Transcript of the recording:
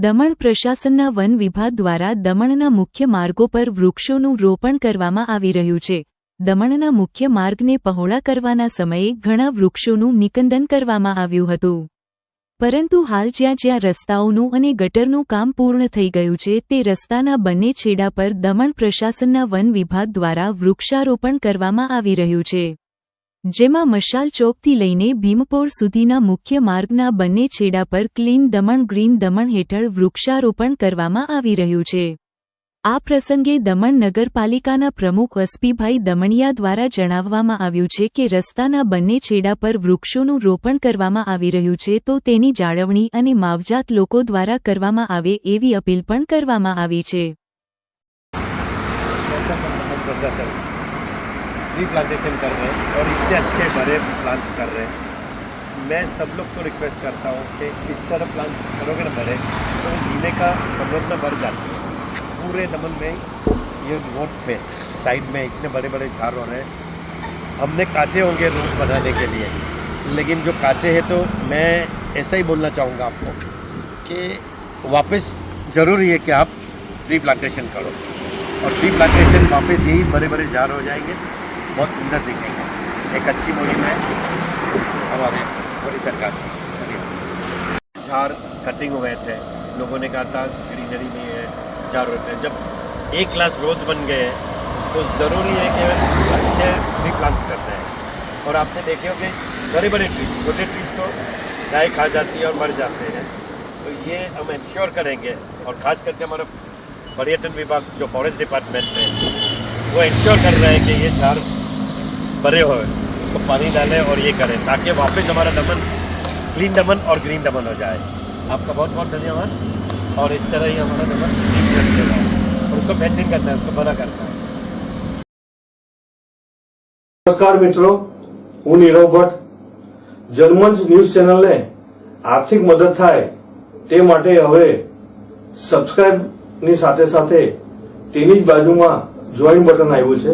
Daman પ્રશાસનના one વિભાગ દ્વારા દમણના મુખ્ય માર્ગો પર વૃક્ષોનું રોપણ કરવામાં આવી રહ્યું છે. દમણના મુખ્ય માર્ગને પહોળા કરવાના સમયે ઘણા વૃક્ષોનું નિકંદન કરવામાં આવ્યું હતું. પરંતુ હાલ જ્યાં જ્યાં રસ્તાઓનું અને ગટરનું કામ પૂર્ણ થઈ ગયું છે, તે રસ્તાના બંને છેડા પર દમણ પ્રશાસનના વન વિભાગ દ્વારા વૃક્ષારોપણ કરવામાં આવી રહ્યું છે. જેમાં મશાલ ચોકથી લઈને ભીમપોર સુધીના મુખ્ય માર્ગના બંને છેડા પર ક્લીન દમણ, ગ્રીન દમણ હેઠળ વૃક્ષારોપણ કરવામાં આવી રહ્યું છે. આ પ્રસંગે દમણ નગરપાલિકાના પ્રમુખ વસ્પીભાઈ દમણિયા દ્વારા જણાવવામાં આવ્યું છે કે રસ્તાના બંને છેડા પર વૃક્ષોનું રોપણ કરવામાં આવી રહ્યું છે તો તેની જાળવણી અને માવજાત લોકો દ્વારા કરવામાં આવે એવી અપીલ પણ કરવામાં આવી છે. ट्री प्लांटेशन कर रहे हैं और इतने अच्छे बड़े प्लांट्स कर रहे हैं। मैं सब लोग को रिक्वेस्ट करता हूँ कि इस तरह प्लांट्स करोगे ना बड़े तो जीने का संभावना बढ़ जाती है पूरे दमन में, ये रोड पे साइड में इतने बड़े बड़े झाड़ हो रहे हैं। हमने काटे होंगे रोड बनाने के लिए। लेकिन जो काटे हैं तो मैं ऐसा ही बोलना चाहूँगा आपको कि वापस ज़रूरी है कि आप ट्री प्लांटेशन करो। और ट्री प्लांटेशन वापस यही बड़े बड़े झाड़ हो जाएँगे। बहुत सुंदर दिखेंगे। एक अच्छी मुहिम है हमारे मोदी सरकार की। झाड़ कटिंग हुए थे। लोगों ने कहा था ग्रीनरी नहीं है झाड़ होते हैं जब एक क्लास रोज बन गए हैं तो ज़रूरी है कि अच्छे ट्री प्लांट्स करते हैं। और आपने देखे होंगे, बड़े बड़े ट्रीज छोटे ट्रीज को गाय खा जाती है और मर जाते हैं। तो ये हम इंश्योर करेंगे, और ख़ास करके हमारा पर्यटन विभाग जो फॉरेस्ट डिपार्टमेंट है, वो इंश्योर कर रहा है कि ये झाड़ बड़े हो उसको पानी डालें और ये करें ताकि वापस हमारा दमन क्लीन दमन और ग्रीन दमन हो जाए आपका बहुत बहुत धन्यवाद और इस तरह ही हमारा दमन ग्रीन रखेगा और उसको मेंटेन करना है उसको बड़ा करना है નમસ્કાર મિત્રો હું નીરવ ભટ્ટ જર્મન્સ ન્યૂઝ ચેનલને આર્થિક મદદ થાય તે માટે હવે સબસ્ક્રાઇબની સાથે સાથે તેની જ બાજુમાં જોઈન બટન આવ્યું છે